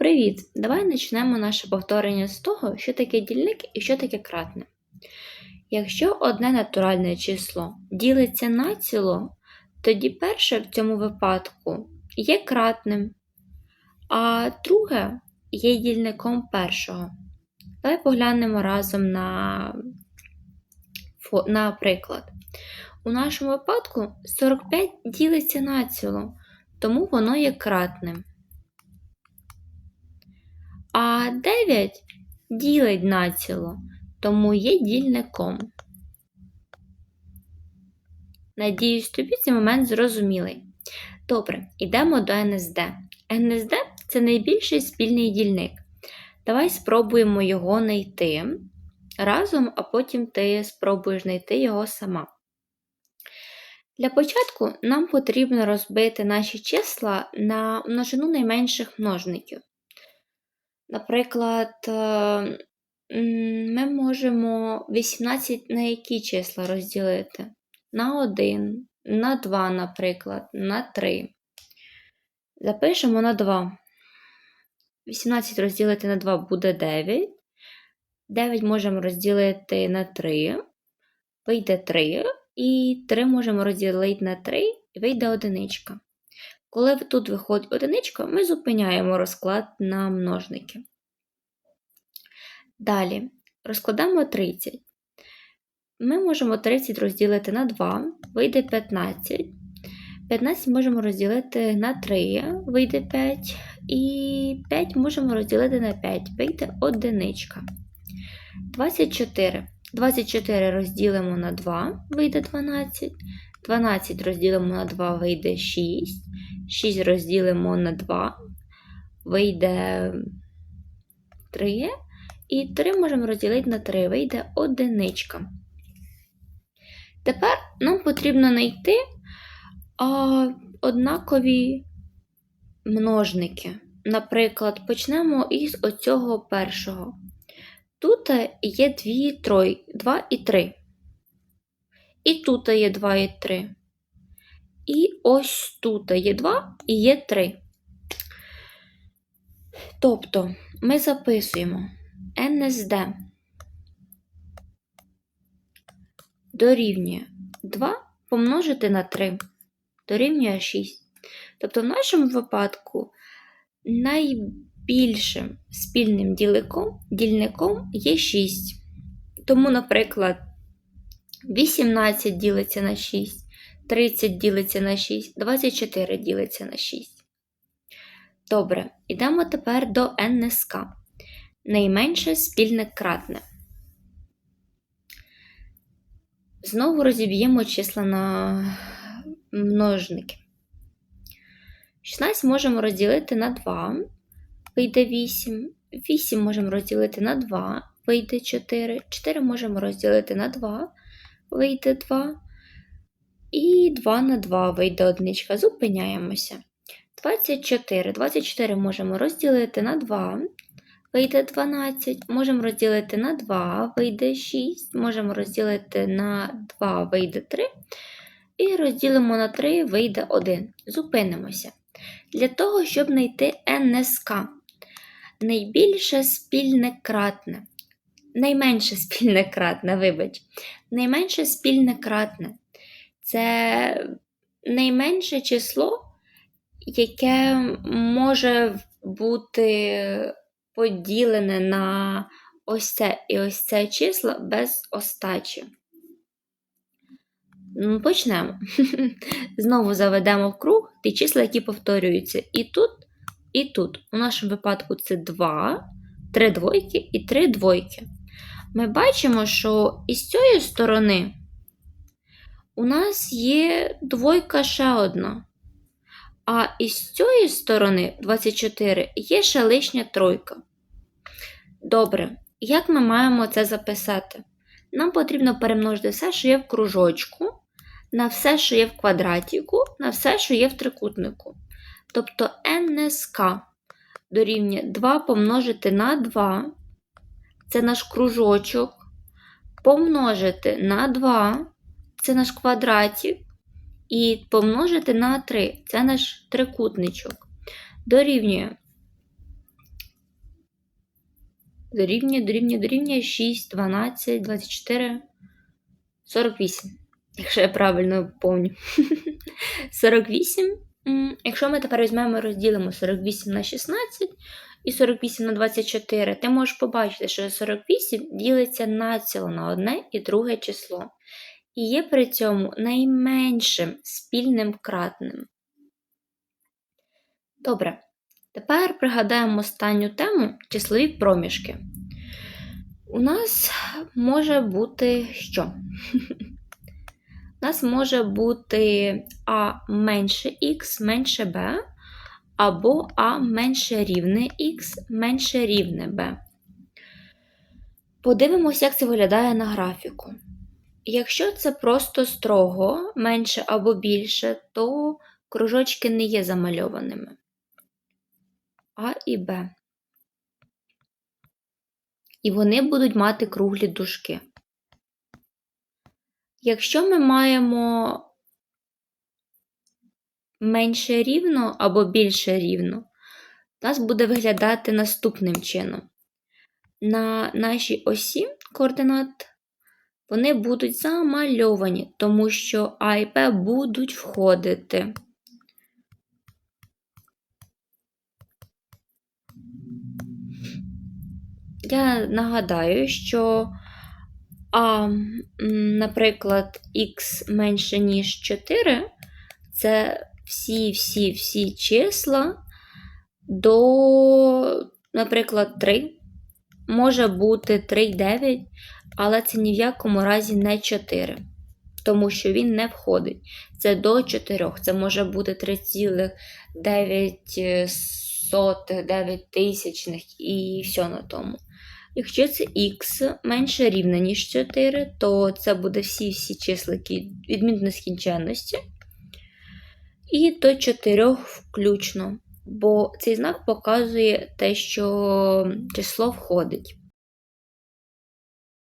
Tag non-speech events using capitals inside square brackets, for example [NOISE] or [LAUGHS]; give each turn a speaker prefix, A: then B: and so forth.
A: Привіт! Давай почнемо наше повторення з того, що таке дільник і що таке кратне. Якщо одне натуральне число ділиться на ціло, тоді перше в цьому випадку є кратним, а друге є дільником першого. Давай поглянемо разом на, на приклад. У нашому випадку 45 ділиться на ціло, тому воно є кратним. А 9 ділить націло, тому є дільником. Надіюсь, тобі цей момент зрозумілий. Добре, йдемо до НСД. НСД це найбільший спільний дільник. Давай спробуємо його знайти разом, а потім ти спробуєш знайти його сама. Для початку нам потрібно розбити наші числа на множину найменших множників. Наприклад, е, ми можемо 18 на які числа розділити? На 1, на 2, наприклад, на 3. Запишемо на 2. 18 розділити на 2 буде 9. 9 можемо розділити на 3, вийде 3. І 3 можемо розділити на 3, і вийде одиничка. Коли тут виходить одиничка, ми зупиняємо розклад на множники. Далі розкладаємо 30. Ми можемо 30 розділити на 2, вийде 15. 15 можемо розділити на 3, вийде 5. І 5 можемо розділити на 5, вийде одиничка. 24. 24 розділимо на 2, вийде 12. 12 розділимо на 2, вийде 6. 6 розділимо на 2, вийде 3. І 3 можемо розділити на 3, вийде одиничка. Тепер нам потрібно знайти а, однакові множники. Наприклад, почнемо із оцього першого. Тут є дві трой, 2 і 3. І тут є 2 і 3. І ось тут є 2 і є 3. Тобто ми записуємо НСД дорівнює 2 помножити на 3 дорівнює 6. Тобто, в нашому випадку найбільшим спільним діликом, дільником є 6. Тому, наприклад, 18 ділиться на 6, 30 ділиться на 6, 24 ділиться на 6. Добре, йдемо тепер до НСК. Найменше спільне кратне. Знову розіб'ємо числа на множники. 16 можемо розділити на 2, вийде 8. 8 можемо розділити на 2, вийде 4. 4 можемо розділити на 2, вийде 2. І 2 на 2 вийде одничка. Зупиняємося. 24. 24 можемо розділити на 2, вийде 12. Можемо розділити на 2, вийде 6. Можемо розділити на 2, вийде 3. І розділимо на 3, вийде 1. Зупинимося. Для того, щоб знайти НСК. Найбільше спільне кратне. Найменше спільне кратне, вибач. Найменше спільне кратне. Це найменше число, яке може бути поділене на ось це і ось це число без остачі. Ну, Почнемо. [LAUGHS] Знову заведемо в круг ті числа, які повторюються і тут, і тут. У нашому випадку це 2, 3 двойки і 3 двойки. Ми бачимо, що із цієї сторони у нас є двойка ще одна. А із цієї сторони 24 є ще лишня тройка. Добре, як ми маємо це записати? Нам потрібно перемножити все, що є в кружочку, на все, що є в квадратіку, на все, що є в трикутнику. Тобто НСК дорівнює 2 помножити на 2, це наш кружочок, помножити на 2, це наш квадратик, і помножити на 3, це наш трикутничок. Дорівнює дорівнює, дорівнює, дорівнює 6, 12, 24, 48. Якщо я правильно пам'ятаю. 48. [LAUGHS] Якщо ми тепер візьмемо і розділимо 48 на 16 і 48 на 24, ти можеш побачити, що 48 ділиться націло на одне і друге число. І є при цьому найменшим спільним кратним. Добре. Тепер пригадаємо останню тему числові проміжки. У нас може бути що? [LAUGHS] У нас може бути А менше Х менше Б, або А менше рівне Х менше рівне Б. Подивимося, як це виглядає на графіку. Якщо це просто строго менше або більше, то кружочки не є замальованими. А і Б. І вони будуть мати круглі дужки. Якщо ми маємо менше рівно або більше рівно, у нас буде виглядати наступним чином. На нашій осі координат вони будуть замальовані, тому що А і Б будуть входити. Я нагадаю, що А, наприклад, х менше, ніж 4, це всі-всі-всі числа до, наприклад, 3. Може бути 3,9, але це ні в якому разі не 4, тому що він не входить. Це до 4. Це може бути 3,9 тисячних і все на тому. Якщо це х менше рівне, ніж 4, то це буде всі-всі числики від нескінченності. І до 4 включно, бо цей знак показує те, що число входить.